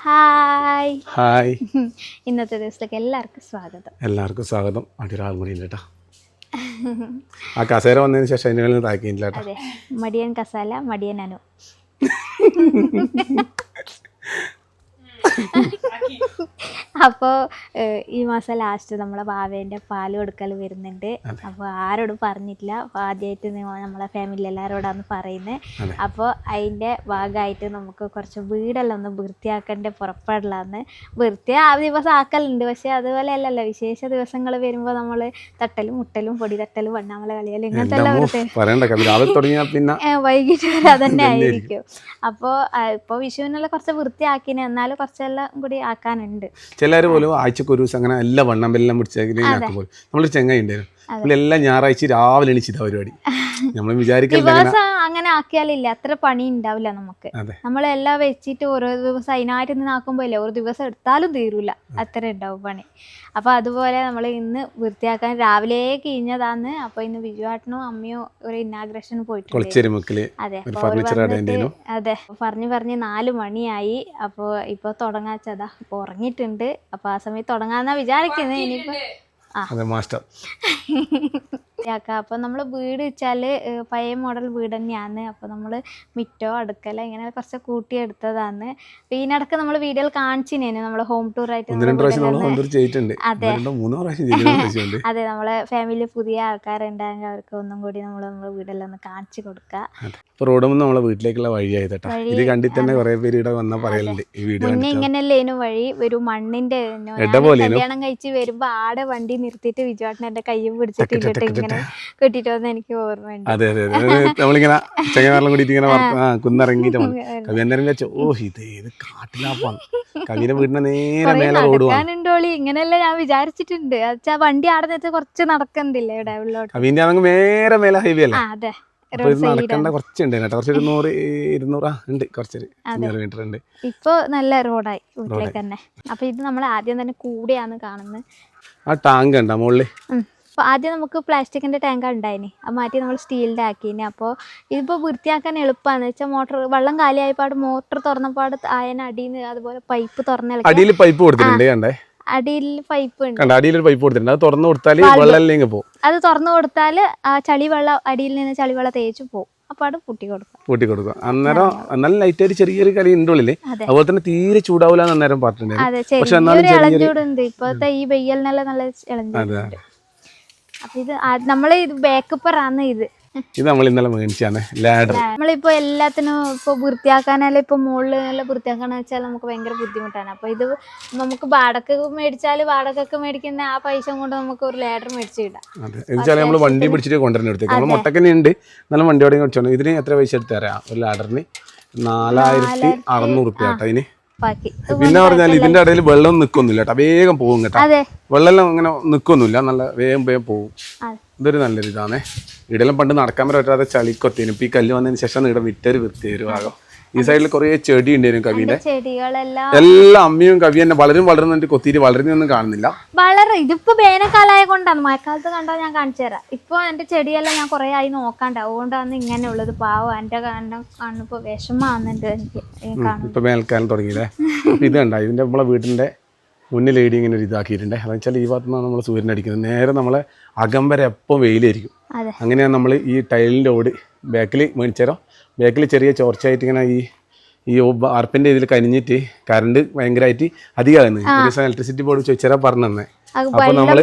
Hi. Hi. ഇന്നത്തെ ദിവസത്തേക്ക് എല്ലാവർക്കും സ്വാഗതം. എല്ലാവർക്കും സ്വാഗതം. അടിയൊരാൾ കൂടി ഇല്ലട്ടാ ആ കസേര വന്നതിന് ശേഷം അതിന്റെ താക്കിയില്ല മടിയൻ കസാല മടിയൻ അനു. അപ്പോൾ ഈ മാസം ലാസ്റ്റ് നമ്മളെ ബാവേന്റെ പാൽ കൊടുക്കൽ വരുന്നുണ്ട്. അപ്പോൾ ആരോടും പറഞ്ഞിട്ടില്ല. അപ്പോൾ ആദ്യമായിട്ട് നമ്മളെ ഫാമിലി എല്ലാവരോടാണ് പറയുന്നത് അപ്പോ അപ്പോൾ അതിന്റെ ഭാഗമായിട്ട് നമുക്ക് കുറച്ച് വീടെല്ലാം ഒന്ന് വൃത്തിയാക്കേണ്ട പുറപ്പെടലാന്ന്. വൃത്തി ആ ദിവസം ആക്കലുണ്ട് പക്ഷേ അതുപോലെ അല്ലല്ലോ വിശേഷ ദിവസങ്ങൾ വരുമ്പോൾ നമ്മൾ തട്ടലും മുട്ടലും പൊടി തട്ടലും വണ്ണാമല കളിയലും ഇങ്ങനത്തെ എല്ലാം വൈകിട്ട് വരെ അതന്നെ ആയിരിക്കും. അപ്പോൾ ഇപ്പോൾ വിഷുവിനെല്ലാം കുറച്ച് വൃത്തിയാക്കിനെ. എന്നാലും കുറച്ചെല്ലാം കൂടി ആക്കാനുണ്ട്. ചിലർ പോലും ആഴ്ചക്ക് ഒരു ദിവസം അങ്ങനെ എല്ലാ വണ്ണം എല്ലാം പിടിച്ചെങ്കിലും നമ്മളൊരു ചെങ്ങായി ഉണ്ടായിരുന്നു. നമ്മളെല്ലാം ഞായറാഴ്ച രാവിലെ എണീച്ചിട്ടാ പരിപാടി. നമ്മൾ വിചാരിക്കലുണ്ട് അങ്ങനെ ആക്കിയാലില്ല. അത്ര പണി ഉണ്ടാവില്ല നമുക്ക് നമ്മളെല്ലാം വെച്ചിട്ട് ഓരോ ദിവസം അതിനായിട്ട് നിന്ന് ആക്കുമ്പോ ഇല്ല ഒരു ദിവസം എടുത്താലും തീരൂല. അത്ര ഉണ്ടാവും പണി. അപ്പോൾ അതുപോലെ നമ്മൾ ഇന്ന് വൃത്തിയാക്കാൻ രാവിലെ കഴിഞ്ഞതാന്ന്. അപ്പോൾ ഇന്ന് ബിജുവാട്ടനും അമ്മയോ ഒരു ഇന്നാഗ്രേഷൻ പോയിട്ടുണ്ട്. അതെ. അതെ. പറഞ്ഞു പറഞ്ഞ് നാല് മണിയായി. അപ്പോൾ ഇപ്പോൾ തുടങ്ങാച്ചതാ അപ്പോൾ ഉറങ്ങിയിട്ടുണ്ട്. അപ്പോൾ ആ സമയത്ത് തുടങ്ങാന്നാ വിചാരിക്കുന്നത് ഇനിയിപ്പോൾ ആ. മാസ്റ്റർ. ആക്കാം അപ്പോൾ നമ്മൾ വീട് വെച്ചാൽ പഴയ മോഡൽ വീട് തന്നെയാണ്. അപ്പോൾ നമ്മൾ മിറ്റോ അടുക്കള ഇങ്ങനെ കുറച്ച് കൂട്ടിയെടുത്തതാണ് അപ്പോൾ ഇതിനിടക്ക് നമ്മൾ വീഡിയോയിൽ കാണിച്ചിനേനു നമ്മൾ ഹോം ടൂർ ആയിട്ട് അതെ. അതെ നമ്മളെ ഫാമിലി പുതിയ ആൾക്കാരുണ്ടെങ്കിൽ അവർക്ക് ഒന്നും കൂടി നമ്മൾ നമ്മുടെ വീടെല്ലാം ഒന്ന് കാണിച്ചു കൊടുക്കാം. ഇപ്പൊ റോഡ് നമ്മളെ വീട്ടിലേക്കുള്ള വഴിയായി ഇത് കണ്ടിട്ട് തന്നെ കുറെ പേര് ഇവിടെ വന്നാ പറയലുണ്ട് ഈ വീഡിയോ മുന്നേ ഇങ്ങനെയല്ലേനു വഴി ഒരു മണ്ണിന്റെ. കല്യാണം കഴിച്ച് വരുമ്പോ ആടെ വണ്ടി നിർത്തിയിട്ട് വിജുവാട്ടൻ എന്റെ കയ്യും പിടിച്ചിട്ട് ഇട്ടിട്ട് ഇങ്ങനെ കെട്ടിട്ട് വന്ന് എനിക്ക് ഓർമ്മയുണ്ട്. അതെ അതെ അതെ. അത് നമ്മളിങ്ങനെ ചെങ്ങനാറിലും കൂടിയിട്ട് ഇങ്ങനെ വർത്ത- ആ കുന്നിറങ്ങിയിട്ട് വന്നു കവി അന്നേരം വിചാരിച്ചു ഓ ഇത് ഏത് കാട്ടിലാപ്പാണ് കവിയുടെ വീടിന്റെ നേരെ കൊറേ മേലെ റോഡ് വന്നു നടക്കാനുണ്ടോളി ഇങ്ങനെയല്ല ഞാൻ വിചാരിച്ചിട്ടുണ്ട്. വെച്ചാ വണ്ടി ആടെ നിർത്തി കുറച്ച് നടക്കണ്ടില്ലേ ഇവിടെ ഉള്ളോട്ട്? കവിന്റെ ആണെങ്കിൽ നേരെ മേലെ ഹൈവേ അല്ലേ? അതെ. അപ്പൊ റോഡ് ഇത് സൈഡ് നടക്കേണ്ട കുറച്ചുണ്ട് കേട്ടോ. കുറച്ച് നൂറ് ഇരുന്നൂറ് ഉണ്ട്. കുറച്ചൊരു അഞ്ഞൂറ് മീറ്റർ ഉണ്ട്. ഇപ്പൊ നല്ല റോഡായി വീട്ടിലേക്ക് തന്നെ. അപ്പൊ ഇത് നമ്മൾ ആദ്യം തന്നെ കൂടെയാണ് കാണുന്നത്. ആ ടാങ്ക് ഉണ്ടോ. അപ്പോൾ ആദ്യം നമുക്ക് പ്ലാസ്റ്റിക്കിന്റെ ടാങ്ക് ഉണ്ടായിന്. അത് മാറ്റി നമ്മൾ സ്റ്റീലിന്റെ ആക്കിയിന് അപ്പോൾ ഇതിപ്പോൾ വൃത്തിയാക്കാൻ എളുപ്പമാണെന്ന് വെച്ചാൽ മോട്ടർ വെള്ളം കാലിയായപ്പാട് മോട്ടർ തുറന്നപ്പാട് ആയന അടിയിൽ നിന്ന് അതുപോലെ പൈപ്പ് തുറന്നിളക്കി അടിയിൽ പൈപ്പ് കൊടുത്തിട്ടുണ്ട് കണ്ടേ? അടിയിൽ പൈപ്പ് ഉണ്ട്. കണ്ട അടിയിൽ ഒരു പൈപ്പ് കൊടുത്തിട്ടുണ്ട്. അത് തുറന്നു കൊടുത്താൽ വെള്ളം. പോകും അത് തുറന്നു കൊടുത്താൽ ആ ചളിവെള്ളം അടിയിൽ നിന്ന് ചളിവെള്ളം തേച്ച് പോകും അപ്പോൾ അത് പൊട്ടി കൊടുക്കും. കൂട്ടി കൊടുക്കുക അന്നേരം നല്ല ചെറിയൊരു കളി ഉണ്ട് ഉള്ളിൽ. അതെ. അതുപോലെ തന്നെ തീരെ ചൂടാവില്ല എന്ന് അന്നേരം പറഞ്ഞിട്ടുണ്ടായിരുന്നു. അതെ പക്ഷെ എന്നാലും ചെറിയൊരു ചെറിയൊരു ഇളഞ്ചൂടുണ്ട്. ഇപ്പോഴത്തെ ഈ വെയ്യലിനെല്ലാം നല്ല അതെ. അപ്പോൾ ഇത് നമ്മൾ ഇത് ബാക്കപ്പറാണ് ഇത്. ഇത് നമ്മൾ ഇന്നലെ മേടിച്ചാണ്. ലാഡർ നമ്മളിപ്പോ എല്ലാത്തിനും ഇപ്പൊ വൃത്തിയാക്കാനല്ല ഇപ്പൊ മുകളിൽ നല്ല വൃത്തിയാക്കാന്ന് വെച്ചാൽ നമുക്ക് ഭയങ്കര ബുദ്ധിമുട്ടാണ്. അപ്പൊ ഇത് നമുക്ക് വാടക മേടിച്ചാൽ വാടകക്ക് മേടിക്കുന്ന ആ പൈസ കൊണ്ട് നമുക്ക് ഒരു ലാഡർ മേടിച്ച് എന്നുവെച്ചാൽ നമ്മൾ വണ്ടി പിടിച്ചിട്ട് കൊണ്ടുവരുന്ന നമ്മൾ മുട്ടക്കന്നെ ഉണ്ട് നല്ല വണ്ടി ഓടി മേടിച്ചോണ്ട് ഇതിന് എത്ര പൈസ എടുത്ത് തരാം? ഒരു ലാഡറിന് നാലായിരത്തി അറുന്നൂറ് റുപ്യ കേട്ടോ ബാക്കി പിന്നെ പറഞ്ഞാൽ ഇതിന്റെ ഇടയിൽ വെള്ളം നിൽക്കൊന്നുമില്ല കേട്ടോ. വേഗം പോകും കേട്ടോ. വെള്ളം അങ്ങനെ നിൽക്കൊന്നുമില്ല നല്ല വേഗം വേഗം പോകും. ഇതൊരു നല്ലൊരു ഇതാണേ ഇടയിലും പണ്ട് നടക്കാൻ പറ്റാതെ ചളിക്കൊത്തേനും ഇപ്പൊ ഈ കല്ല് വന്നതിന് ശേഷം ഇവിടെ വിറ്റൊരു വൃത്തിയൊരു ഭാഗം ഈ സൈഡിൽ കുറേ ചെടി ഉണ്ടായിരുന്നു കവിന്റെ എല്ലാ അമ്മയും കവി തന്നെ വളരും വളരുന്നുണ്ട് കൊത്തിരി വളരുന്നൊന്നും കാണുന്നില്ല. വളരെ. ഇതിപ്പോ വേനൽക്കാലായ കൊണ്ടാണ്. മഴക്കാലത്ത് കണ്ടാൽ ഞാൻ കാണിച്ചു തരാം. ഇപ്പൊ എന്റെ ചെടിയെല്ലാം ഞാൻ കുറെ ആയി നോക്കാണ്ട്. അതുകൊണ്ടാണ് ഇങ്ങനെ ഉള്ളത്. പാവം എന്റെ കാണുമ്പോ വിഷമാണെന്നുണ്ട് എനിക്ക്. ഇപ്പൊ വേനൽക്കാലം തുടങ്ങിയില്ലേ? ഇത് കണ്ട? ഇതിന്റെ നമ്മളെ വീടിന്റെ മുന്നിൽ ഏടി ഇങ്ങനെ ഒരു ഇതാക്കിയിട്ടുണ്ട്. അതെന്ന് വെച്ചാൽ ഈ ഭാഗത്ത് നിന്നാണ് നമ്മൾ സൂര്യൻ അടിക്കുന്നത്. നേരെ നമ്മളെ അകം വരെ എപ്പം വെയിലായിരിക്കും. അങ്ങനെയാണ് നമ്മൾ ഈ ടൈലിന്റെ ഓട് ബാക്കിൽ മേടിച്ചേരോ? ബാക്കിൽ ചെറിയ ചോർച്ചയായിട്ട് ഇങ്ങനെ ഈ ഈ വാർപ്പിന്റെ ഇതിൽ കരിഞ്ഞിട്ട് കറണ്ട് ഭയങ്കരമായിട്ട് അധികമാകുന്നത് ഒരു ദിവസം ഇലക്ട്രിസിറ്റി ബോർഡ് ചോദിച്ചാൽ പറഞ്ഞു തന്നെ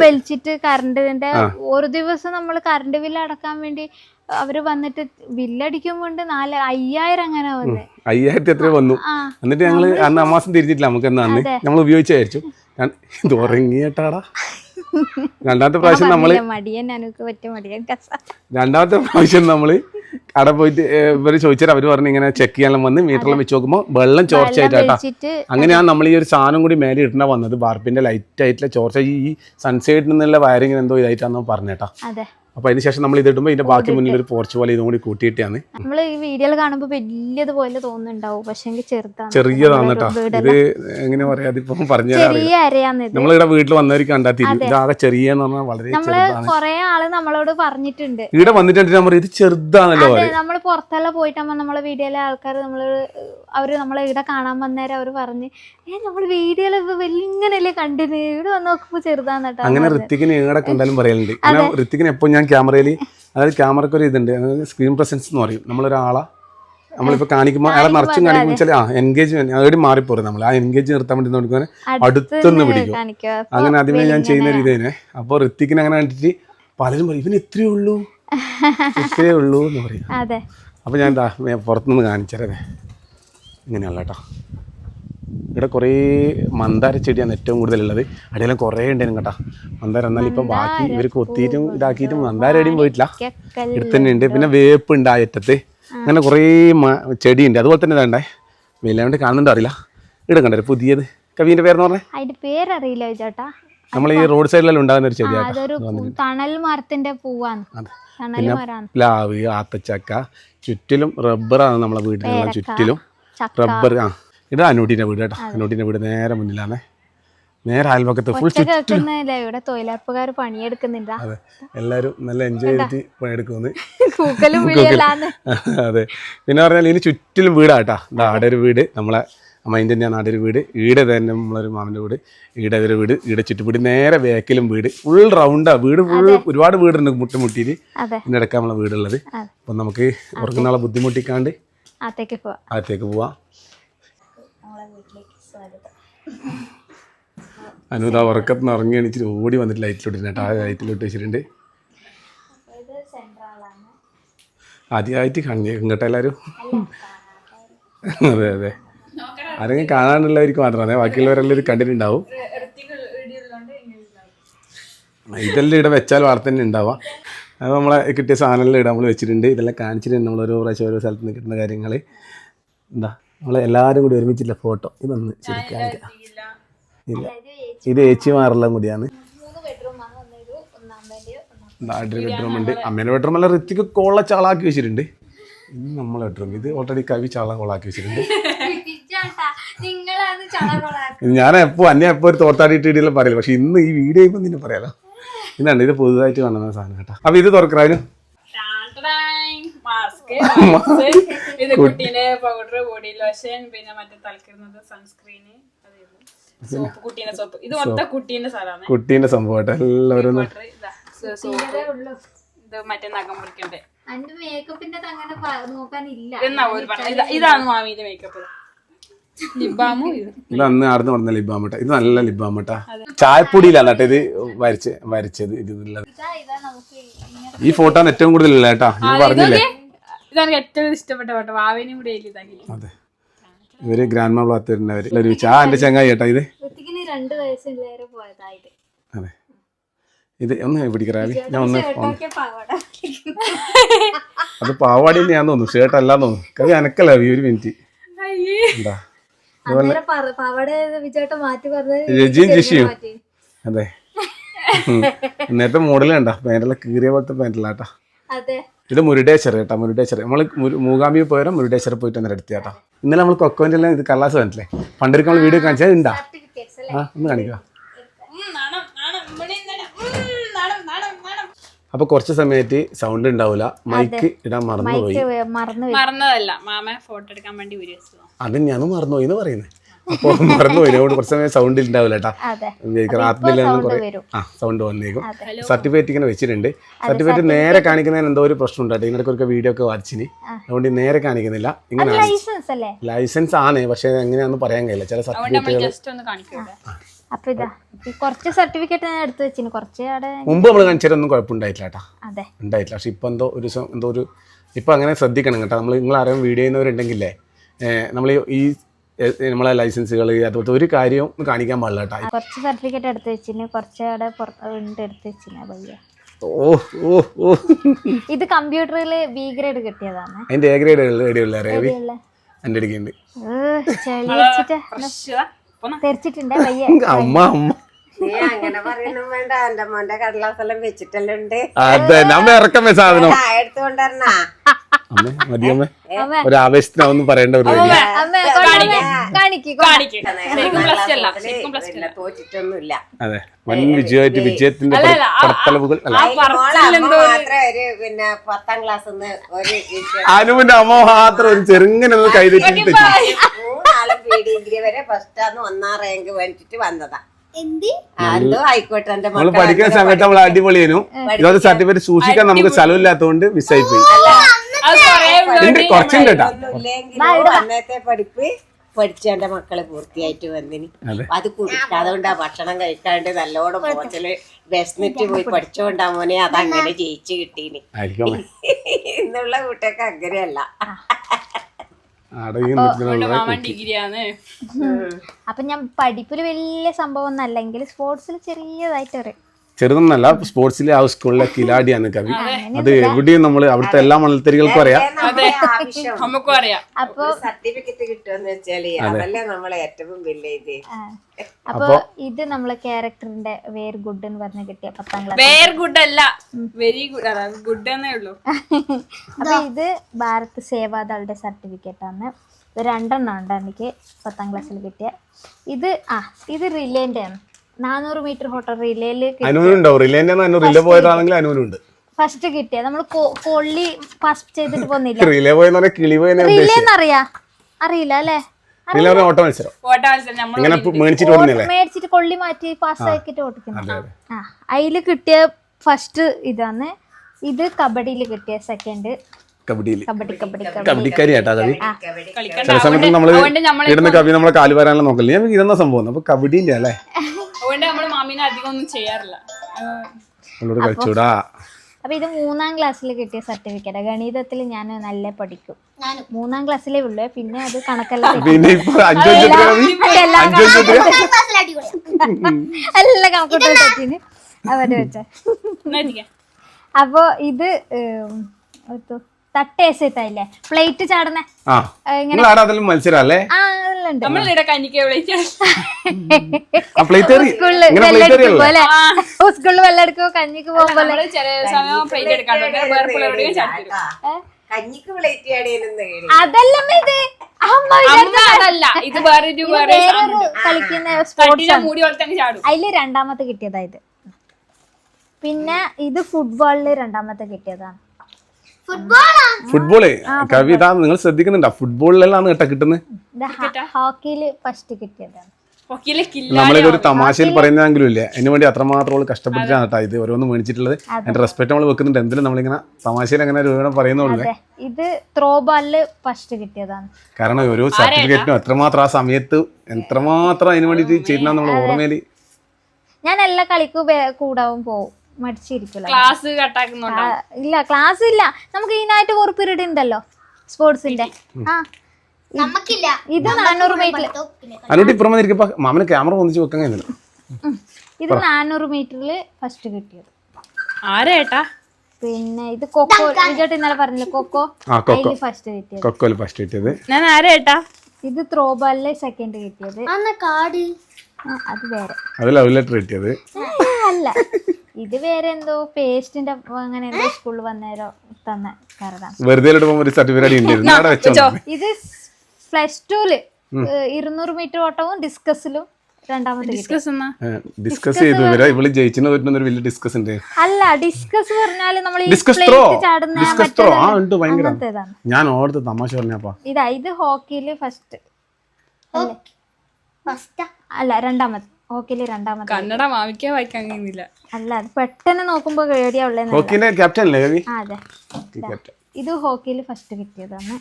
വലിച്ചിട്ട് കറണ്ടിന്റെ ഒരു ദിവസം നമ്മൾ കറണ്ട് ബില്ല് അടക്കാൻ വേണ്ടി അവർ വന്നിട്ട് ബില്ലടിക്കുമ്പോണ്ട് നാല് അയ്യായിരം അങ്ങനെ വന്നേ. അയ്യായിരത്തി എത്ര വന്നു. എന്നിട്ട് ഞങ്ങൾ അന്ന് അമാസം തിരിച്ചിട്ടില്ല നമുക്ക് എന്നാ അന്ന്. നമ്മൾ ഉപയോഗിച്ചായിരിച്ചു ഇത് ഉറങ്ങിയിട്ടാടാ. രണ്ടാമത്തെ പ്രാവശ്യം നമ്മൾ രണ്ടാമത്തെ പ്രാവശ്യം നമ്മൾ അവിടെ പോയിട്ട് ഇവർ ചോദിച്ചാൽ അവർ പറഞ്ഞു ഇങ്ങനെ ചെക്ക് ചെയ്യാൻ വന്ന് മീറ്ററിലും വെച്ച് നോക്കുമ്പോൾ വെള്ളം ചോർച്ചയായിട്ടാ അങ്ങനെയാണ് നമ്മൾ ഈ ഒരു സാധനം കൂടി മേലെ ഇടണ വന്നത് ബാർപ്പിന്റെ ലൈറ്റ് ആയിട്ടുള്ള ചോർച്ച. ഈ സൺസൈഡിൽ നിന്നുള്ള വയറിങ്ങനെന്തോ ഇതായിട്ടാണെന്ന് പറഞ്ഞേട്ടാ. അതെ അപ്പോൾ അതിന് ശേഷം നമ്മൾ ഇതിടുമ്പോൾ ഇതിന്റെ ബാക്കി മുന്നിൽ ഒരു പോർച്ച് പോലെ ഇതും കൂടി കൂട്ടിയിട്ടാണ്. നമ്മൾ ഈ വീഡിയോയിൽ കാണുമ്പോൾ വലിയതുപോലെ തോന്നുന്നുണ്ടാവും. പക്ഷെ ചെറുതാണ്. ചെറിയതാണ് കേട്ടോ ഇത് എങ്ങനെ പറയാ? അതിപ്പം പറഞ്ഞു ചെറിയ ഇത്. നമ്മളിവിടെ വീട്ടിൽ വന്നവർക്ക് കണ്ടാത്തിരിക്കും ചെറിയ ഇതാകെ പറഞ്ഞാൽ വളരെ ചെറുതാണ്. കൊറേ ആൾ നമ്മളോട് പറഞ്ഞിട്ടുണ്ട്. ഇവിടെ വന്നിട്ടുണ്ട് പറയും ഇത് ചെറുതാണല്ലോ നമ്മൾ പുറത്തെല്ലാം പോയിട്ടാകുമ്പോ നമ്മളെ വീഡിയോയിലെ ആൾക്കാർ നമ്മൾ അവർ നമ്മളെ ഇവിടെ കാണാൻ വന്നേരം അവർ പറഞ്ഞ് ഏ നമ്മൾ വീഡിയോയിൽ വലിയ ഇങ്ങനെയല്ലേ കണ്ടിന് ഇവിടെ വന്ന് നോക്കുമ്പോ ചെറുതാന്ന് കേട്ടോ അങ്ങനെ ഋത്തിക്കിന് ഏടെ കണ്ടാലും പറയലുണ്ട്. ഋത്തിക്കിന് എപ്പോ ഞാൻ ക്യാമറയിൽ അതായത് ക്യാമറയ്ക്ക് ഒരു ഇതുണ്ട്. സ്ക്രീൻ പ്രസൻസ് എന്ന് പറയും. നമ്മളൊരാളെ നമ്മളിപ്പോൾ കാണിക്കുമ്പോൾ അയാളെ നിറച്ചും കാണിക്കുമ്പോൾ വെച്ചാൽ ആ എൻഗേജ്മെന്റ് ഏടി മാറിപ്പോറും നമ്മൾ ആ എൻഗേജ് നിർത്താൻ വേണ്ടി നോക്കുമ്പോൾ അടുത്തൊന്ന് പിടിക്കും. അങ്ങനെ ആദ്യമേ ഞാൻ ചെയ്യുന്ന ഒരു ഇതേനെ അപ്പോൾ ഋത്തിക്കിനെ അങ്ങനെ കണ്ടിട്ട് പലരും പറയും ഇവന് ഇത്രയേ ഉള്ളൂ. ഇത്രയേ ഉള്ളൂ എന്ന് പറയും. അപ്പോൾ ഞാൻ എന്താ പുറത്തുനിന്ന് കാണിച്ചരേ. ഇങ്ങനെയുള്ള കേട്ടോ ഇവിടെ കുറേ മന്ദാര ചെടിയാണ് ഏറ്റവും കൂടുതലുള്ളത്. അടിയെല്ലാം കുറേ ഉണ്ടായിരുന്നു കേട്ടോ. മന്ദാര എന്നാലും ഇപ്പം ബാക്കി ഇവർക്ക് ഒത്തിയിട്ടും ഇതാക്കിയിട്ടും മന്ദാര എവിടെയും പോയിട്ടില്ല. ഇവിടെ തന്നെ ഉണ്ട്. പിന്നെ വേപ്പ് ഉണ്ട് ആ അറ്റത്ത് അങ്ങനെ കുറേ ചെടി ചെടിയുണ്ട്. അതുപോലെ തന്നെ ഇതാണ്ടേ വലിയതുകൊണ്ട് കാണുന്നുണ്ടോ അറിയില്ല. ഇവിടെ കണ്ടത് പുതിയത്. കവിന്റെ പേരെന്ന് പറഞ്ഞേ? അതിന്റെ പേരറിയില്ല ചേട്ടാ. നമ്മൾ ഈ റോഡ് സൈഡിലെല്ലാം ഉണ്ടാകുന്ന ഒരു ചെടിയാണ് തണൽ മരത്തിന്റെ പൂവാണ്. മരാണ് പ്ലാവ് ആത്തച്ചക്ക ചുറ്റിലും റബ്ബറാണ് നമ്മളെ വീട്ടിലുള്ള ചുറ്റിലും. റബ്ബർ ആ. ഇത് അനൂട്ടിന്റെ വീട് കേട്ടോ. അനൂട്ടിന്റെ വീട് നേരെ മുന്നിലാണേ. നേരെ അയൽപക്കത്ത് ഫുൾ ഇവിടെ തൊഴിലുറപ്പുകാർ പണിയെടുക്കുന്നില്ല. അതെ. എല്ലാവരും നല്ല എൻജോയ് ചെയ്തിട്ട് പണിയെടുക്കുന്നു. അതെ. പിന്നെ പറഞ്ഞാൽ ഇതിന് ചുറ്റിലും വീടാട്ടാ ആടെ ഒരു വീട് നമ്മളെ അമ്മേന്റെ തന്നെയാണ് ഒരു വീട് ഈടെ തന്നെ നമ്മളൊരു മാമന്റെ വീട് ഈടെ ഒരു വീട് ഈടെ ചുറ്റുപിടി നേരെ ബാക്കിലും വീട്. ഫുൾ റൗണ്ടാ വീട് ഫുൾ ഒരുപാട് വീടുണ്ട് മുട്ടുമുട്ടിയിൽ ഇതിന്റെ ഇടയ്ക്ക് നമ്മളെ വീടുള്ളത്. അപ്പൊ നമുക്ക് ഉറങ്ങുന്ന ബുദ്ധിമുട്ടിക്കാണ്ട് അകത്തേക്ക് പോവാം. അകത്തേക്ക് പോവാം. അനുദാ ഉറക്കത്ത് നിന്ന് ഇറങ്ങി എണീച്ചിട്ട് ഓടി വന്നിട്ട് ലൈറ്റിലോട്ട് കേട്ടോ. ആ ലൈറ്റിലോട്ട് വെച്ചിട്ടുണ്ട്. ആദ്യമായിട്ട് കണ്ണി ഇങ്ങോട്ട് എല്ലാവരും അതെ അതെ. ആരെങ്കിലും കാണാനുള്ളവർക്ക് മാത്രമാണ് ബാക്കിയുള്ളവരെല്ലാം ഇത് കണ്ടിട്ടുണ്ടാവും. ഇതെല്ലാം ഇവിടെ വെച്ചാൽ വാർത്ത തന്നെ ഉണ്ടാവാം അത് നമ്മളെ കിട്ടിയ സാധനമെല്ലാം ഇവിടെ നമ്മൾ വെച്ചിട്ടുണ്ട്. ഇതെല്ലാം കാണിച്ചിട്ടുണ്ട് നമ്മൾ ഓരോ പ്രാവശ്യം ഓരോ സ്ഥലത്ത് നിന്ന് കിട്ടുന്ന കാര്യങ്ങൾ എന്താ? നമ്മൾ എല്ലാവരും കൂടി ഒരുമിച്ചില്ല ഫോട്ടോ. ഇതൊന്ന് ശരിക്കും ഇല്ല. ഇത് ഏച്ചിമാരെല്ലാം കൂടിയാണ്. നാട്ടിൽ ബെഡ്റൂം ഉണ്ട്. അമ്മേന്റെ ബെഡ്റൂം അല്ല ഋത്തിക്ക് കോള ചാളാക്കി വെച്ചിട്ടുണ്ട്. ഇത് നമ്മളെ ബെഡ്റൂം ഇത് ഓൾറെഡി കവി ചാള കോളാക്കി വെച്ചിട്ടുണ്ട്. ഞാൻ എപ്പോ അന്നെ എപ്പോ ഒരു തോട്ടാടിയിട്ട് ഇടിയെല്ലാം പറയില്ല. പക്ഷെ ഇന്ന് ഈ വീഡിയോ ചെയ്യുമ്പോൾ നിന്നെ പറയാലോ. ഇന്നാണ് ഇത് പുതുതായിട്ട് കാണുന്ന സാധനം കേട്ടോ. അപ്പൊ ഇത് തുറക്കാനും മാസ്ക് കുട്ടീന്റെ പൗഡർ ബോഡി ലോഷൻ പിന്നെ മറ്റേ തലക്കിടുന്നത് സൺസ്ക്രീന് സോപ്പ് കുട്ടീന്റെ സോപ്പ്. ഇത് മൊത്തം കുട്ടീന്റെ സാധനമാണ്. കുട്ടീന്റെ സംഭവം എല്ലാവരും ഇത്. മറ്റേ നഖം മുറിക്കണ്ടേ? ഇതാണ് മാമിന്റെ മേക്കപ്പ് ലിബാമും ഇത്? അന്ന് ആടുന്ന് പറഞ്ഞ ലിബാമട്ട. ഇത് നല്ല ലിബാമട്ട. ചായപ്പൊടിയിലാണ് കേട്ടോ ഇത് വരച്ച് വരച്ചത്. ഇത് ഈ ഫോട്ടോ ഏറ്റവും കൂടുതൽ ഇല്ല കേട്ടാ. ഞാൻ പറഞ്ഞില്ലേ? ഇതാണ് ഏറ്റവും ഇഷ്ടപ്പെട്ട പാട്ട്. വാവിനും കൂടി എഴുതി അതെ. ഇവർ ഗ്രാൻഡ് മാ ബ്ലാത്തവരുന്നവര് എല്ലാവരും ആ എന്റെ ചങ്ങായി ഏട്ടാ ഇത്. രണ്ട് വയസ്സിലേറെ പോയതായത് അതെ. ഇത് ഒന്ന് പിടിക്കറാവി ഞാൻ ഒന്ന് ഒന്ന് ഒക്കെ പാവാട അത് പാവാടി ഞാൻ തോന്നുന്നു. ഷർട്ട് അല്ല തോന്നുന്നു. കവി അനക്കല്ല ഈ ഒരു മിനിറ്റ്. അയ്യേ. എന്താ? രജിയും ജിഷിയും അതെ. നേരത്തെ മോഡൽ കണ്ട. പാന്റെല്ലാം കീറിയ പോലത്തെ പാന്റല്ലാട്ടാ അതെ. ഇത് മുരുടേശ്വർ കേട്ടോ മുരുടേശ്വർ നമ്മൾ മൂകാമ്പി പോയാലും മുരുടേശ്വർ പോയിട്ട് അന്നേരം എടുത്തു കേട്ടോ ഇന്നലെ നമ്മൾ കൊക്കോന്റെ എല്ലാം ഇത് കള്ളാസ് വന്നില്ലേ പണ്ടൊരുക്കെ നമ്മൾ വീഡിയോ കാണിച്ചാൽ ഉണ്ടാ ആ ഒന്ന് കാണിക്കുക അപ്പൊ നാണം നാണം ഇവിടെ ഇന്നലെ, നാണം നാണം നാണം അപ്പോൾ കുറച്ച് സമയത്ത് സൗണ്ട് ഉണ്ടാവില്ല മൈക്ക് ഇടാൻ മറന്നുപോയി. മറന്നു മറന്നതല്ല. മാമ ഫോട്ടോ എടുക്കാൻ വേണ്ടി അത് ഞാനും മറന്നുപോയി എന്ന് പറയുന്നത് അപ്പോൾ മറന്നുപോയി അതുകൊണ്ട് കുറച്ച് സമയം സൗണ്ട് ഉണ്ടാവില്ല കേട്ടോ കുറേ വരും. ആ സൗണ്ട് വന്നേക്കും. സർട്ടിഫിക്കറ്റ് ഇങ്ങനെ വെച്ചിട്ടുണ്ട്. സർട്ടിഫിക്കറ്റ് നേരെ കാണിക്കുന്നതിന് എന്തോ ഒരു പ്രശ്നം ഉണ്ടായിട്ട് ഇങ്ങനെ ഒരു വീഡിയോ ഒക്കെ വാച്ചിന് അതുകൊണ്ട് നേരെ കാണിക്കുന്നില്ല. ഇങ്ങനെ ലൈസൻസ് അല്ലേ? ലൈസൻസ് ആണ് പക്ഷേ എങ്ങനെയാണെന്ന് പറയാൻ കഴിയില്ല. ചില സർട്ടിഫിക്കറ്റുകൾ ജസ്റ്റ് ഒന്ന് കാണിക്കൂടെ അപ്പൊ ഇതാ ഈ കുറച്ച് സർട്ടിഫിക്കറ്റ് ഞാൻ എടുത്തു വെച്ചിന്. കുറച്ച് അവിടെ മുമ്പ് നമ്മൾ കാണിച്ചാലൊന്നും കുഴപ്പമുണ്ടായിട്ടില്ല കേട്ടോ അതെ. ഉണ്ടായിട്ടില്ല. പക്ഷെ ഇപ്പൊ എന്തോ ഒരു എന്തോ ഒരു ഇപ്പൊ അങ്ങനെ ശ്രദ്ധിക്കണം കേട്ടോ. നമ്മൾ നിങ്ങൾ ആരെയും വീഡിയോ ചെയ്യുന്നവരുണ്ടെങ്കിലേ നമ്മൾ ഈ നമ്മളെ ലൈസൻസുകൾ അതുപോലത്തെ ഒരു കാര്യവും കാണിക്കാൻ പാടില്ല കേട്ടോ. കുറച്ച് സർട്ടിഫിക്കറ്റ് എടുത്ത് വെച്ചിന് കുറച്ച് അവിടെ പുറത്ത് എടുത്ത് വെച്ചിന് പയ്യ ഓ ഓ ഓ ഇത് കമ്പ്യൂട്ടറിൽ ബി ഗ്രേഡ് കിട്ടിയതാണ്. അതിന്റെ എ ഗ്രേഡ് എവിടെയുള്ള രവി? എന്റെ എന്റെ തെരച്ചിട്ടുണ്ട് പയ്യ അമ്മ അമ്മ. നീ അങ്ങനെ പറയുന്നു വേണ്ട എന്റെ മോന്റെ കടലാസെല്ലാം വെച്ചിട്ടല്ലേ ഉണ്ട്. അതെ നമ്മ ഇറക്കമേ സാധനം. ആ എടുത്തുകൊണ്ടിരുന്നാ അമ്മേ മതിയമ്മേ. ഒരു ആവേശത്തിനാവൊന്നും പറയേണ്ട ഒരു തോറ്റിട്ടൊന്നുമില്ല. അതെ. വൻ വിജയമായിട്ട് വിജയത്തിന്റെ പടത്തലവുകൾ പിന്നെ പത്താം ക്ലാസ് അനുവിന്റെ അമ്മ മാത്രം ഒരു ചെറുങ്ങനെ ഒന്ന് കൈതെറ്റി മൂന്നാളും പി ഡിഗ്രി വരെ ഫസ്റ്റ് ആണ് ഒന്നാം റാങ്ക് വേണ്ടിട്ട് വന്നതാ. മക്കൾ പഠിക്കുന്ന സമയത്ത് നമ്മൾ ഇതൊരു സർട്ടിഫിക്കറ്റ് സൂക്ഷിക്കാൻ നമുക്ക് സ്ഥലമില്ലാത്തതുകൊണ്ട് മിസ്സായി പോയി. അത് കുറച്ചുണ്ട് കേട്ടാ. അന്നത്തെ പഠിപ്പ് പഠിച്ച എന്റെ മക്കൾ പൂർത്തിയായിട്ട് വന്നിന്. അത്. കുടിക്കാതെ കൊണ്ടാ ഭക്ഷണം കഴിക്കാണ്ട് നല്ലോണം പോച്ചൽ വിശന്നിട്ട് പോയി പഠിച്ചോണ്ടാ മോനെ അതങ്ങനെ ജയിച്ചു കിട്ടീന്. ഇന്നുള്ള കുട്ടിയൊക്കെ അങ്ങനെയല്ല. അപ്പൊ ഞാൻ പഠിപ്പിൽ വലിയ സംഭവം ഒന്നല്ലെങ്കിൽ സ്പോർട്സിൽ ചെറിയതായിട്ട് അറിയാം ചെറുതൊന്നല്ല സ്പോർട്സിലെ ആ സ്കൂളിലെ കിലാടിയാണ് കവി. അത്. എവിടെയും നമ്മൾ അവിടുത്തെ എല്ലാ മണൽത്തരികൾക്കും അറിയാം. നമുക്കും അപ്പൊ സർട്ടിഫിക്കറ്റ് കിട്ടുമെന്ന് വെച്ചാൽ അതല്ലേ നമ്മളെ ഏറ്റവും വലിയ ഇത്. ആ. അപ്പൊ ഇത് നമ്മളെ ക്യാരക്ടറിന്റെ വേർ ഗുഡ് എന്ന് പറഞ്ഞ് കിട്ടിയ പത്താം ക്ലാസ് വേർ ഗുഡ് അല്ല. Very good. അതായത് ഗുഡ് എന്നേ ഉള്ളൂ. അപ്പൊ ഇത് ഭാരത് സേവാദളുടെ സർട്ടിഫിക്കറ്റ് ആണ് രണ്ടെണ്ണം ഉണ്ട് എനിക്ക് പത്താം ക്ലാസ്സിൽ കിട്ടിയ. ഇത് ആ ഇത് റിലേന്റെ ആണ് നാനൂറ് മീറ്റർ ഹോട്ടൽ റിലേയിൽ അനുവിനുണ്ടാവും റിലേന്റെ റിലേ പോയതാണെങ്കിൽ അനൂനുണ്ട് ഫസ്റ്റ് കിട്ടിയ. നമ്മൾ കൊള്ളി ഫസ്റ്റ് ചെയ്തിട്ട് പോന്നില്ല? റിലേ പോയെന്ന് പറഞ്ഞാൽ കിളി പോയെന്ന് റിലേന്നറിയാ അറിയില്ല അല്ലേ? റിലേ ഓട്ട മത്സരം. ഇങ്ങനെ മേടിച്ചിട്ട് ഓടുന്നില്ലേ? മേടിച്ചിട്ട് കൊള്ളി മാറ്റി പാസ് ആക്കിട്ട് ഓടിക്കുന്നു. ആ അതിൽ കിട്ടിയ ഫസ്റ്റ് ഇതാണ്. ഇത് കബഡിയിൽ കിട്ടിയ സെക്കൻഡ് കബഡിയിൽ കബഡി കബഡി കബഡിക്കാരി കവി. ചില സമയത്ത് നമ്മൾ ഇടുന്ന കവി നമ്മളെ കാൽ വരാനുള്ള നോക്കില്ല ഞാൻ ഇതെന്നാ സംഭവം? അപ്പൊ കബഡിയില്ല അല്ലേ? അതുകൊണ്ട് നമ്മൾ മാമിനെ അധികം ഒന്നും ചെയ്യാറില്ല. കളിച്ചൂടാ അപ്പൊ ഇത് മൂന്നാം ക്ലാസ്സിൽ കിട്ടിയ സർട്ടിഫിക്കറ്റ്. ഗണിതത്തിൽ ഞാൻ നല്ല പഠിക്കും. മൂന്നാം ക്ലാസ്സിലേ ഉള്ളൂ. പിന്നെ അത് കണക്കല്ല. പിന്നെ എല്ലാ കണക്കൂട്ടൽ തെറ്റിന് അവർ വെച്ച. അപ്പൊ ഇത് എത്തു, പ്ലേറ്റ് ചാടുന്ന ആ. നിങ്ങൾ അതിലും മത്സരം അല്ലേ ആ അതെല്ലാം ഉണ്ട് നമ്മളിവിടെ കഞ്ഞിക്ക് ആ പ്ലേറ്റ് എറി സ്കൂളിൽ ഇങ്ങനെ പ്ലേറ്റ് വെള്ളെടുക്കും കഞ്ഞിക്ക് പോകുമ്പോ അതല്ല. ഇത് കളിക്കുന്ന സ്പോർട്സ് കട്ടിലെ മൂടി പോലെ ചാടും. അതിൽ രണ്ടാമത്തെ കിട്ടിയതാ ഇത്. പിന്നെ ഇത് ഫുട്ബോളിൽ രണ്ടാമത്തെ കിട്ടിയതാണ്. ഫുട്ബോൾ കവിത നിങ്ങൾ ശ്രദ്ധിക്കുന്നുണ്ടോ? ഫുട്ബോളിലെല്ലാം കേട്ടോ കിട്ടുന്നത് ഹോക്കിയിൽ ഫസ്റ്റ് കിട്ടിയതാണ്. നമ്മളിതൊരു തമാശയിൽ പറയുന്നതെങ്കിലും ഇല്ലേ? അതിന് വേണ്ടി അത്രമാത്രം അവൾ കഷ്ടപ്പെട്ടിട്ടാണ് കേട്ടോ ഇത് ഓരോന്ന് മേടിച്ചിട്ടുള്ളത്. അതിന്റെ റെസ്പെക്ട് നമ്മൾ വെക്കുന്നുണ്ട്. എന്തിനും നമ്മളിങ്ങനെ തമാശയിൽ അങ്ങനെ രൂപ പറയുന്നുള്ളൂ ഇത് ത്രോ ബാലിൽ ഫസ്റ്റ് കിട്ടിയതാണ്. കാരണം ഓരോ സർട്ടിഫിക്കറ്റിനും എത്രമാത്രം ആ സമയത്ത് എത്രമാത്രം അതിന് വേണ്ടിയിട്ട് ചെയ്യുന്ന നമ്മൾ ഓർമ്മയിൽ? ഞാൻ എല്ലാ കളിക്കും കൂടാവും പോവും. മടിച്ചിരിക്കില്ല ക്ലാസ് കട്ടാക്കുന്നുണ്ടോ ഇല്ല ക്ലാസ് ഇല്ല. നമുക്ക് ഇതിനായിട്ട് ഒരു പീരീഡ് ഉണ്ടല്ലോ സ്പോർട്സിന്റെ ആ നമുക്കില്ല. ഇത് നാനൂറ് മീറ്ററിൽ അതിനോട്ട് ഇപ്പുറം മാമന് ക്യാമറ ഒന്നിച്ച് വെക്കാൻ കഴിയുന്നില്ല ഇത് നാനൂറ് മീറ്ററിൽ ഫസ്റ്റ് കിട്ടിയത്. ആരേട്ടാ പിന്നെ ഇത് കൊക്കോ വിജോട്ട് ഇന്നലെ പറഞ്ഞില്ല കൊക്കോ? ആ കൊക്കോ. ഫസ്റ്റ് കിട്ടിയത്. കൊക്കോ ഫസ്റ്റ് കിട്ടിയത്. ഞാൻ ആരേട്ടാ ഇത് ത്രോ ബോളിൽ സെക്കൻഡ് കിട്ടിയത്. അന്ന കാട്. ആ, അത് വേറെ. അത് ലവ് ലെറ്റർ കിട്ടിയത്. അല്ല. ഇത് വേറെ എന്തോ പേസ്റ്റിന്റെ അങ്ങനെ എന്തോ സ്കൂളിൽ വന്നേരോ തന്ന കരുതാം. വെറുതെ ഒരു സർട്ടിഫിക്കറ്റ് ഇത് പ്ലസ് ടുൽ ഇരുന്നൂറ് മീറ്റർ ഓട്ടവും ഡിസ്കസിലും രണ്ടാമത്തെ ഡിസ്കസ് ചെയ്തു. ഇവൾ പറ്റുന്ന വലിയ ഡിസ്കസ് ഉണ്ട്. അല്ല ഡിസ്കസ് പറഞ്ഞാൽ നമ്മൾ ഈ ഡിസ്കസ് ത്രോ ചാടുന്ന ഡിസ്കസ് ത്രോ ആ ഉണ്ട് ഭയങ്കര. ഞാൻ ഓർത്ത് തമാശ പറഞ്ഞപ്പാ. ഇതാ ഇത് ഹോക്കിയിൽ ഫസ്റ്റ് ഫസ്റ്റാ അല്ല? രണ്ടാമത് ഹോക്കിയിൽ രണ്ടാമത്തെ കന്നഡ മാമിക്കാൻ വായിക്കാൻ കഴിയുന്നില്ല. അല്ല അത് പെട്ടെന്ന് നോക്കുമ്പോ കേടിയാ ഉള്ളത് ഹോക്കിന്റെ ക്യാപ്റ്റൻ അല്ലേ കവി ആ അതെ. ക്യാപ്റ്റൻ ഇത് ഹോക്കിയിൽ ഫസ്റ്റ് കിട്ടിയതാണ്.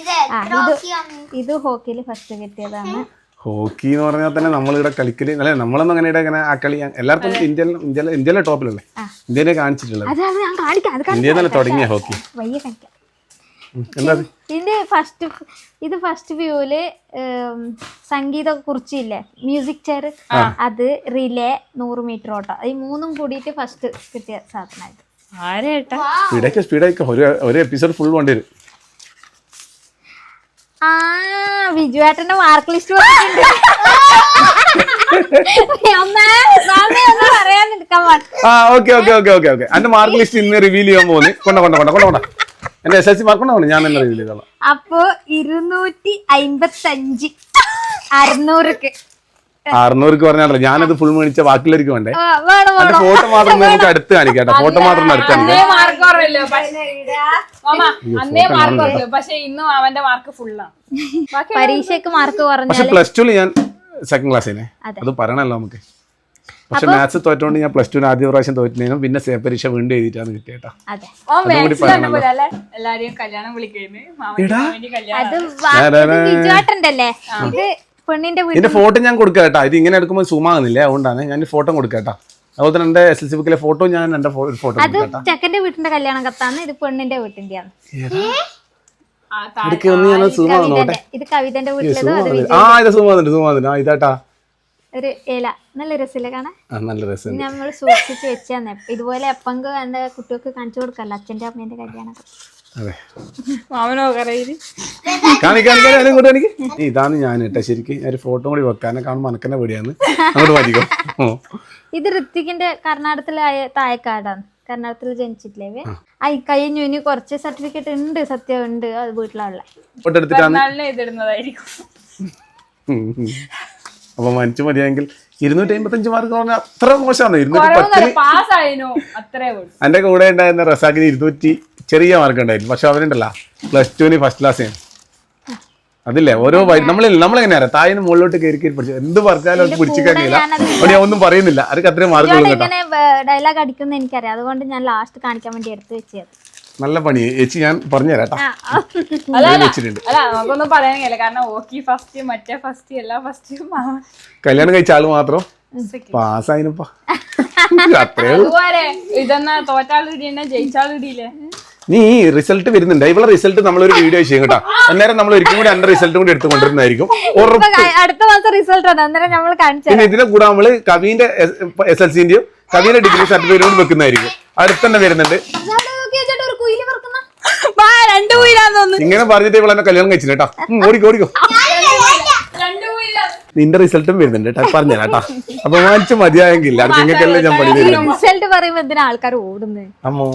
ഇത് ആ ഇത് ഹോക്കിയാണ് ഇത് ഹോക്കിയിൽ ഫസ്റ്റ് കിട്ടിയതാണ്. ഹോക്കി എന്ന് പറഞ്ഞാൽ തന്നെ നമ്മളിവിടെ കളിക്കൽ അല്ലെ? നമ്മളൊന്നും അങ്ങനെ ഇവിടെ അങ്ങനെ ആ കളി എല്ലാവർക്കും ഇന്ത്യയിൽ ഇന്ത്യയിലെ ഇന്ത്യയിലെ ടോപ്പിലല്ലേ ഇന്ത്യയിലെ കാണിച്ചിട്ടുള്ളത്. അത് അത് ഞാൻ കാണിക്കാം അത് ഇന്ത്യയിൽ തന്നെ തുടങ്ങിയ ഹോക്കി. വയ്യ കാണിക്കാം? ഇതിന്റെ ഫസ്റ്റ് ഇത് ഫസ്റ്റ് വ്യൂവിൽ സംഗീത കുറിച്ചില്ലേ? മ്യൂസിക് ചെയർ അത് റിലേ നൂറ് മീറ്റർ ഓട്ടം. ഈ മൂന്നും കൂടിയിട്ട് ഫസ്റ്റ് കിട്ടിയ സാധനമായിട്ട്. ആരേട്ടാ? സ്പീഡാക്കി സ്പീഡാക്കി ഒരു ഒരു എപ്പിസോഡ് ഫുൾ വേണ്ടി വരും. ആ വിജുവേട്ടന്റെ മാർക്ക് ലിസ്റ്റ് വന്നിട്ടുണ്ട്. അമ്മേ, മാമി ഒന്ന് പറയാൻ നിൽക്കാൻ പാടില്ല. ആ okay okay okay okay okay എന്റെ മാർക്ക് ലിസ്റ്റ് ഇന്ന് റിവീൽ ചെയ്യാൻ പോകുന്നു. കൊണ്ട കൊണ്ട കൊണ്ട കൊണ്ട കൊണ്ട. എന്റെ എസ് എൽ സി മാർക്ക് കൊണ്ടാണ് ഞാൻ തന്നെ റിവീൽ ചെയ്തോളാം. അപ്പൊ ഇരുന്നൂറ്റി അമ്പത്തഞ്ച് അറുന്നൂറുക്ക് അറുന്നൂർക്ക് പറഞ്ഞാലോ ഞാനത് ഫുൾ മേടിച്ച ബാക്കിയുള്ളവർക്ക് വേണ്ടേ? അതിന്റെ ഫോട്ടോ മാത്രം നമുക്ക് അടുത്ത് കാണിക്കാം ഫോട്ടോ മാത്രം അടുത്ത് കാണിക്കാം. മാർക്ക് കുറവല്ലോ. മാമ അന്നേ മാർക്ക് കുറവല്ലോ. പക്ഷെ ഇന്നും അവന്റെ മാർക്ക് ഫുള്ളാണ് ബാക്കി പരീക്ഷയ്ക്ക് മാർക്ക് പക്ഷെ കുറഞ്ഞാൽ പ്ലസ് ടുവിൽ ഞാൻ സെക്കൻഡ് ക്ലാസ്സിനെ അത് പറയണല്ലോ നമുക്ക്. പക്ഷെ മാത്സ് തോറ്റോണ്ട് ഞാൻ പ്ലസ് ടു ആദ്യ പ്രാവശ്യം തോറ്റിനും പിന്നെ സേ പരീക്ഷ വീണ്ടും എഴുതിയിട്ടാണ് കിട്ടിയേട്ടാ. ഇതിന്റെ ഫോട്ടോ ഞാൻ കൊടുക്കാട്ടാ. കേട്ടോ ഇത് ഇങ്ങനെ എടുക്കുമ്പോൾ സൂം ആകുന്നില്ല? അതുകൊണ്ടാണ് ഞാൻ ഫോട്ടോ കൊടുക്കാട്ടാ. അതുപോലെ തന്നെ എന്റെ എസ് എൽ സി ബുക്കിലെ ഫോട്ടോ ഞാൻ എന്റെ ഫോട്ടോ അത് ചെക്കന്റെ വീട്ടിന്റെ കല്യാണം കത്താണ്. ഇത് പെണ്ണിന്റെ വീട്ടിന്റെയാണ് ഇത് കവിതന്റെ വീട്ടിലെ? അത് ആ ഇത് സൂം ആകുന്നുണ്ട് സൂം ആ ഇതാട്ടാ. ഒരു ഇല. നല്ല രസമില്ല കാണാൻ? ആ നല്ല രസം നമ്മൾ സൂക്ഷിച്ച് വെച്ചാന്ന്. ഇതുപോലെ എപ്പങ്ക് എന്റെ കുട്ടികൾക്ക് കാണിച്ചു കൊടുക്കല്ലോ അച്ഛന്റെ അമ്മേന്റെ കല്യാണം അതെ. മാമനോ കാണിക്കാൻ ഇതാണ് ഞാൻ കേട്ടോ. ശരിക്കും ഒരു ഫോട്ടോ കൂടി വെക്കാനെ കാണുമ്പോൾ മനക്കന്നെ പേടിയാണ്. അങ്ങോട്ട് ഇത് ഋത്വിക്കിന്റെ കർണാടകത്തിലായ തായക്കാടാണ്. കർണാടകത്തിൽ ജനിച്ചിട്ടില്ലേ ഐ ആ. ഈ കഴിഞ്ഞു ഇനി കുറച്ച് സർട്ടിഫിക്കറ്റ് ഉണ്ട് സത്യം ഉണ്ട്. അത് വീട്ടിലുള്ള അപ്പൊ മരിച്ചു മതിയെങ്കിൽ ഇരുന്നൂറ്റി അമ്പത്തഞ്ച് മാർക്ക് പറഞ്ഞാൽ അത്ര മോശമാണ് ഇരുന്നൂറ്റി എന്റെ എന്റെ കൂടെ ഉണ്ടായിരുന്ന റസാഖിന് ഇരുന്നൂറ്റി ചെറിയ മാർക്ക് ഉണ്ടായിരുന്നു. പക്ഷെ അവനുണ്ടല്ല പ്ലസ് ടുവിന് ഫസ്റ്റ് ക്ലാസ് ആണ് അതില്ലേ? ഓരോ നമ്മൾ നമ്മൾ നമ്മളെങ്ങനെയാ തായിന് മുകളിലോട്ട് കയറി കയറി പഠിച്ചു എന്ത് പറഞ്ഞാലും അവർക്ക് പിടിച്ചിക്കാൻ കഴിയില്ല. അവിടെ ഞാൻ ഒന്നും പറയുന്നില്ല. അവർക്ക് അത്രയും മാർക്ക് ഡയലോഗ് അടിക്കുന്ന എനിക്കറിയാം. അതുകൊണ്ട് ഞാൻ ലാസ്റ്റ് കാണിക്കാൻ വേണ്ടി എടുത്തു വെച്ചത്. നല്ല പണി. ചേച്ചി ഞാൻ പറഞ്ഞുതരാം നമുക്കൊന്നും പറയാൻ കഴിയില്ല. കാരണം ഓക്കി ഫസ്റ്റ് മറ്റേ ഫസ്റ്റ് എല്ലാ ഫസ്റ്റും കല്യാണം കഴിച്ച ആൾ മാത്രം? പാസ്സായിനപ്പാ. ഇതെന്നാ നീ റിസൾട്ട് വരുന്നുണ്ട്. ഇവളെ റിസൾട്ട് നമ്മളൊരു വീഡിയോ ചെയ്യും കേട്ടോ. അന്നേരം നമ്മൾ ഒരിക്കലും കൂടി അന്റെ റിസൾട്ടും കൂടി എടുത്തു കൊണ്ടിരുന്നതായിരിക്കും ഉറപ്പ് ഇപ്പൊ ക- അടുത്ത മാസം റിസൾട്ട് ആണ് അന്നേരം നമ്മൾ കാണിച്ചു പിന്നെ ഇതിനെ കൂടെ നമ്മൾ കവിന്റെ എസ് എൽ സിന്റെയും കവിന്റെ ഡിഗ്രി സർട്ടിഫിക്കറ്റും വെക്കുന്നതായിരിക്കും. അടുത്ത് തന്നെ വരുന്നുണ്ട് ഒരു കുയിൽ പറക്കുന്ന വാ രണ്ടു വീലാന്ന് തോന്നുന്നു. ഇങ്ങനെ പറഞ്ഞിട്ട് ഇവളെ എന്നെ കല്യാണം കഴിച്ചില്ല കേട്ടോ. ഉം, ഓടിക്കോ ഓടിക്കോ. നിന്റെ റിസൾട്ടും വരുന്നുണ്ട് കേട്ടോ പറഞ്ഞു കേട്ടോ. അപ്പൊ വാങ്ങിച്ച് മതിയായെങ്കിൽ ഞാൻ പണി തരുന്നത്. റിസൾട്ട് പറയുമ്പോ എന്തിനാ ആൾക്കാർ ഓടുന്നത് അമ്മോ.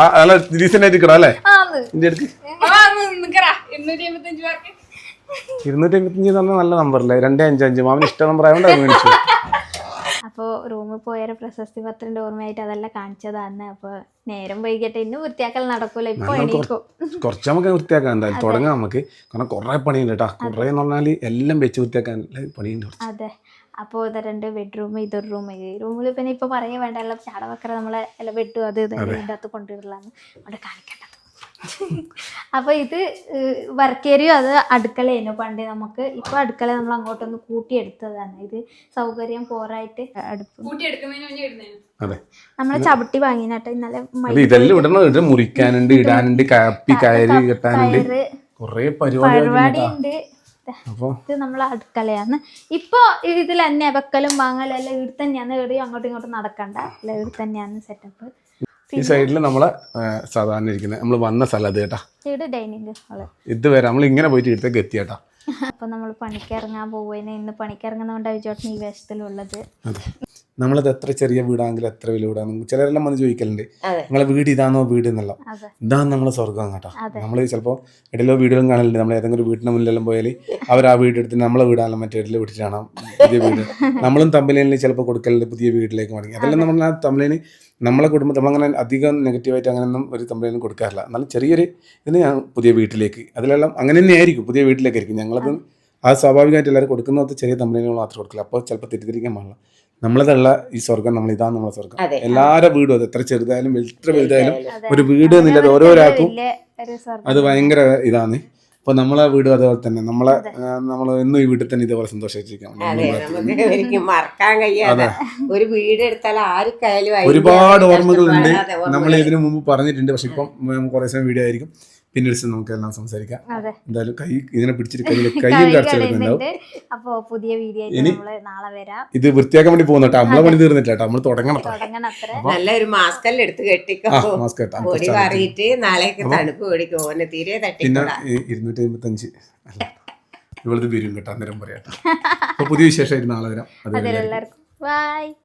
ആ അല്ല ഡീസന്റ് ആയിട്ട് കിടാം അല്ലേ? ആന്ന് നിന്റെ അടുത്ത് നിക്കറാ ഇരുന്നൂറ്റി അമ്പത്തഞ്ച് അഞ്ച് നല്ല നമ്പറല്ലേ രണ്ടേ അഞ്ച് അഞ്ച്. മാമിന് ഇഷ്ട നമ്പർ ആയതുകൊണ്ട് അത് മേടിച്ചു. അപ്പോൾ റൂമിൽ പോയൊരു പ്രശസ്തി പത്രന്റെ ഓർമ്മയായിട്ട് അതെല്ലാം കാണിച്ചതാണ് അപ്പോൾ നേരം വൈകിട്ട് ഇന്ന് വൃത്തിയാക്കൽ നടക്കൂല ഇപ്പോൾ എണീക്കും. കുറച്ച് നമുക്ക് വൃത്തിയാക്കാൻ എന്തായാലും തുടങ്ങാം നമുക്ക്. കാരണം കുറെ പണിയുണ്ട് കേട്ടോ കുറെ എന്ന് പറഞ്ഞാൽ എല്ലാം വെച്ച് വൃത്തിയാക്കാൻ പണിയുണ്ട്. അതെ. അപ്പോൾ ഇത് രണ്ട് ബെഡ്റൂം ഇതൊരു റൂം ഈ റൂമിൽ പിന്നെ ഇപ്പോൾ പറയാൻ വേണ്ട എല്ലാം ചാടവക്കറ നമ്മളെ എല്ലാം ബെഡും അത് ഇത് ഇതിന്റെ അകത്ത് കൊണ്ടുവരില്ലാന്ന് അവിടെ കാണിക്കേണ്ടത്. അപ്പോൾ ഇത് വർക്കേരിയോ ഏരിയ അത് അടുക്കളയായിരുന്നു. പണ്ട് നമുക്ക് ഇപ്പൊ അടുക്കള നമ്മൾ അങ്ങോട്ടൊന്ന് കൂട്ടിയെടുത്തതാണ്. ഇത് സൗകര്യം പോരായിട്ട് അടുപ്പ്. കൂട്ടി എടുക്കുന്നതിന് മുന്നേ ഇടുന്നതിന് അതെ. നമ്മളെ ചവിട്ടി വാങ്ങിനാട്ടെ. ഇന്നലെ ഇതെല്ലാം ഇടണം. മുറിക്കാനുണ്ട് ഇടാനുണ്ട് കാപ്പി കയറി കെട്ടാനുണ്ട്. കൊറേ പരിപാടി ഉണ്ട്. അപ്പൊ ഇത് നമ്മളെ അടുക്കളയാണ്. ഇപ്പൊ ഇതിൽ തന്നെ വെക്കലും വാങ്ങലും എല്ലാം ഇവിടെ തന്നെയാണ്. എവിടെയും അങ്ങോട്ടും ഇങ്ങോട്ടും നടക്കണ്ട. അല്ല ഇവിടെ തന്നെയാണ് സെറ്റപ്പ് ഈ സൈഡിൽ നമ്മളെ സാധാരണ ഇരിക്കുന്നത് നമ്മൾ വന്ന സ്ഥലം അത് കേട്ടാ ഡൈനിങ് ഹാൾ ഇതുവരെ നമ്മൾ ഇങ്ങനെ പോയിട്ട് ഇടത്തേക്ക് എത്തിയേട്ടാ അപ്പൊ നമ്മൾ പണിക്കിറങ്ങാൻ പോവുകയാണ്. ഇന്ന് പണിക്കിറങ്ങുന്നതുകൊണ്ടാണ് വിചോട്ടൻ ഈ വേഷത്തിലുള്ളത്. നമ്മളത് എത്ര ചെറിയ വീടാണെങ്കിലും എത്ര വലിയ വീടാണ് ചിലരെല്ലാം വന്ന് ചോദിക്കലുണ്ട്. നിങ്ങളെ വീട് ഇതാണോ വീട് എന്നുള്ള ഇതാണ് നമ്മളെ സ്വർഗം കേട്ടോ. നമ്മൾ ചിലപ്പോൾ ഇടയിലോ വീടുകളും കാണലുണ്ട്. നമ്മൾ ഏതെങ്കിലും വീടിന്റെ മുന്നിലെല്ലാം പോയാൽ അവർ ആ വീട് എടുത്ത് നമ്മളെ വീടാണല്ലോ മറ്റേ ഇടയിൽ വിട്ടിട്ടാണ് പുതിയ വീട്. നമ്മളും തമ്മിലിൽ ചിലപ്പോൾ കൊടുക്കലുണ്ട് പുതിയ വീട്ടിലേക്ക് മടങ്ങി. അതെല്ലാം നമ്മൾ ആ തമ്മിലിന് നമ്മളെ കുടുംബത്തിൽ നമ്മളങ്ങനെ അധികം നെഗറ്റീവായിട്ട് അങ്ങനെയൊന്നും ഒരു തമ്മിലിനും കൊടുക്കാറില്ല. എന്നാലും ചെറിയൊരു ഇതിന് ഞാൻ പുതിയ വീട്ടിലേക്ക് അതിലെല്ലാം അങ്ങനെ തന്നെ ആയിരിക്കും. പുതിയ വീട്ടിലേക്കായിരിക്കും. ഞങ്ങളത് ആ സ്വാഭാവികമായിട്ട് എല്ലാവരും കൊടുക്കുന്നത് ചെറിയ തമ്മിലിനുകൾ മാത്രം കൊടുക്കില്ല. അപ്പോൾ ചിലപ്പോൾ തെറ്റിദ്ധരിക്കാൻ പാടില്ല. നമ്മളതുള്ള ഈ സ്വർഗം നമ്മൾ ഇതാണ് നമ്മളെ സ്വർഗം. എല്ലാവരുടെ വീടും അത് എത്ര ചെറുതായാലും എത്ര വലുതായാലും ഒരു വീട് എന്നുള്ളത് ഓരോരാൾക്കും അത് ഭയങ്കര ഇതാണ്. അപ്പൊ നമ്മളെ വീടും അതേപോലെ തന്നെ. നമ്മളെ നമ്മൾ എന്നും ഈ വീട്ടിൽ തന്നെ ഇതേപോലെ സന്തോഷിച്ചിരിക്കാം മറക്കാൻ കഴിയാതെ ഒരു വീട് എടുത്താൽ ആർക്കായാലും അതിന്റെ ഒരുപാട് ഓർമ്മകൾ ഉണ്ട് ഓർമ്മകൾ. നമ്മൾ ഇതിനു മുമ്പ് പറഞ്ഞിട്ടുണ്ട്. പക്ഷെ ഇപ്പം കുറെ കുറേ സമയം വീഡിയോ ആയിരിക്കും. പിന്നീട് നമുക്ക് എല്ലാം സംസാരിക്കാം. എന്തായാലും കൈ ഇതിനെ പിടിച്ചിട്ട് കയ്യിൽ കൈയും കടച്ചു വരുന്നുണ്ടാവും കളയുന്നുണ്ട് അപ്പൊ പുതിയ വീഡിയോ ഇനി- നാളെ വരാം. ഇത് വൃത്തിയാക്കാൻ വേണ്ടി പോകുന്ന കേട്ടോ നമ്മളെ പണി തീർന്നില്ല കേട്ടോ നമ്മൾ തുടങ്ങണം നല്ല ഒരു മാസ്ക് എല്ലാം എടുത്ത് കെട്ടിക്കോ. ആ മാസ്ക് കേട്ടോ. പൊടി മാറിയിട്ട് നാളേക്ക് തണുപ്പ് ഓടിക്കും ഓനെ തീരെ പിന്നെ തട്ടിക്കൂടാ. ഈ ഇരുന്നൂറ്റി അമ്പത്തഞ്ച് അല്ല. ഇവളത് വരും കേട്ടോ. അന്നേരം പറയാം അപ്പൊ പുതിയ വിശേഷമായിട്ട് നാളെ വരാം. അത് ബൈ